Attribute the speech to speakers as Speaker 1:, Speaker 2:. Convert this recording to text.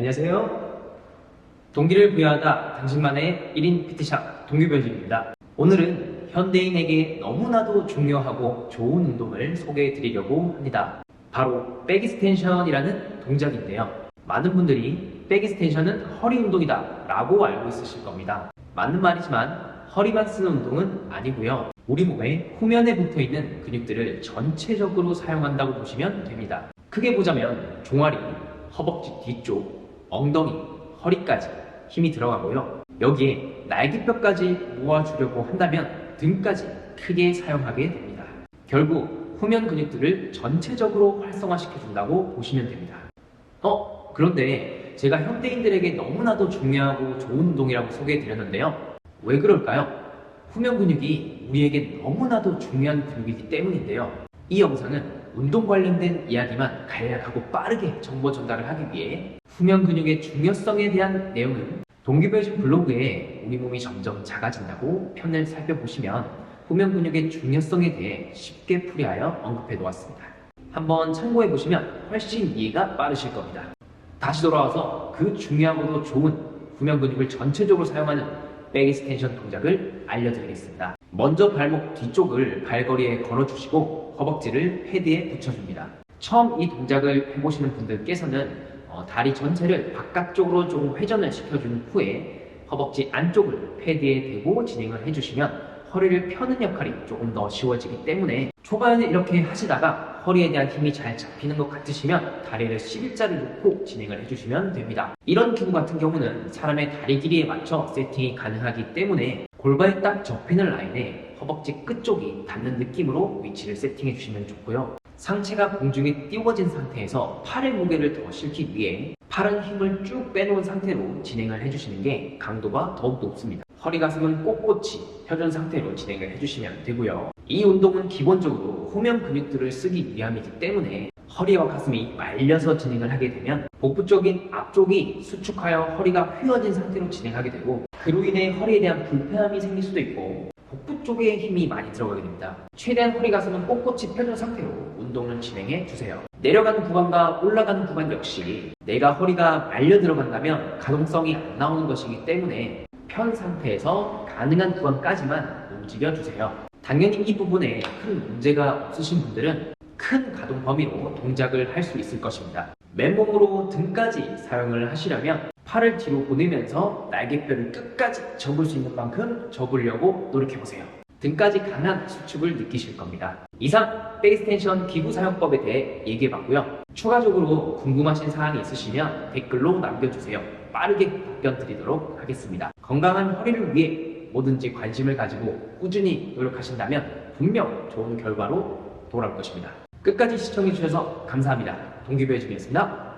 Speaker 1: 안녕하세요. 동기를 부여하다 당신만의 1인 PT샵 동규변진입니다. 오늘은 현대인에게 너무나도 중요하고 좋은 운동을 소개해 드리려고 합니다. 바로 백이스텐션이라는 동작인데요. 많은 분들이 백이스텐션은 허리 운동이다 라고 알고 있으실 겁니다. 맞는 말이지만 허리만 쓰는 운동은 아니고요. 우리 몸의 후면에 붙어 있는 근육들을 전체적으로 사용한다고 보시면 됩니다. 크게 보자면 종아리, 허벅지 뒤쪽, 엉덩이, 허리까지 힘이 들어가고요. 여기에 날개뼈까지 모아주려고 한다면 등까지 크게 사용하게 됩니다. 결국 후면 근육들을 전체적으로 활성화시켜준다고 보시면 됩니다. 어, 그런데 제가 현대인들에게 너무나도 중요하고 좋은 운동이라고 소개해드렸는데요. 왜 그럴까요? 후면 근육이 우리에게 너무나도 중요한 근육이기 때문인데요. 이 영상은 운동 관련된 이야기만 간략하고 빠르게 정보 전달을 하기 위해 후면 근육의 중요성에 대한 내용은 동기부여진 블로그에 우리 몸이 점점 작아진다고 편을 살펴보시면 후면 근육의 중요성에 대해 쉽게 풀이하여 언급해 놓았습니다. 한번 참고해 보시면 훨씬 이해가 빠르실 겁니다. 다시 돌아와서 그 중요하고도 좋은 후면 근육을 전체적으로 사용하는 백이스텐션 동작을 알려드리겠습니다. 먼저 발목 뒤쪽을 발걸이에 걸어주시고 허벅지를 패드에 붙여줍니다. 처음 이 동작을 해보시는 분들께서는 어, 다리 전체를 바깥쪽으로 좀 회전을 시켜준 후에 허벅지 안쪽을 패드에 대고 진행을 해주시면 허리를 펴는 역할이 조금 더 쉬워지기 때문에 초반에 이렇게 하시다가 허리에 대한 힘이 잘 잡히는 것 같으시면 다리를 11자를 놓고 진행을 해주시면 됩니다. 이런 기구 같은 경우는 사람의 다리 길이에 맞춰 세팅이 가능하기 때문에 골반이 딱 접히는 라인에 허벅지 끝쪽이 닿는 느낌으로 위치를 세팅해 주시면 좋고요. 상체가 공중에 띄워진 상태에서 팔의 무게를 더 실기 위해 팔은 힘을 쭉 빼놓은 상태로 진행을 해주시는 게 강도가 더욱 높습니다. 허리 가슴은 꼿꼿이 펴준 상태로 진행을 해주시면 되고요. 이 운동은 기본적으로 후면 근육들을 쓰기 위함이기 때문에 허리와 가슴이 말려서 진행을 하게 되면 복부 쪽인 앞쪽이 수축하여 허리가 휘어진 상태로 진행하게 되고 그로 인해 허리에 대한 불편함이 생길 수도 있고 복부 쪽에 힘이 많이 들어가게 됩니다. 최대한 허리 가슴은 꼿꼿이 펴준 상태로 운동을 진행해 주세요. 내려가는 구간과 올라가는 구간 역시 내가 허리가 말려 들어간다면 가동성이 안 나오는 것이기 때문에 편 상태에서 가능한 구간까지만 움직여 주세요. 당연히 이 부분에 큰 문제가 없으신 분들은 큰 가동 범위로 동작을 할 수 있을 것입니다. 맨몸으로 등까지 사용을 하시려면 팔을 뒤로 보내면서 날개뼈를 끝까지 접을 수 있는 만큼 접으려고 노력해보세요. 등까지 강한 수축을 느끼실 겁니다. 이상 베이스 텐션 기구 사용법에 대해 얘기해봤고요. 추가적으로 궁금하신 사항이 있으시면 댓글로 남겨주세요. 빠르게 답변 드리도록 하겠습니다. 건강한 허리를 위해 뭐든지 관심을 가지고 꾸준히 노력하신다면 분명 좋은 결과로 돌아올 것입니다. 끝까지 시청해주셔서 감사합니다. 동기부여중이었습니다.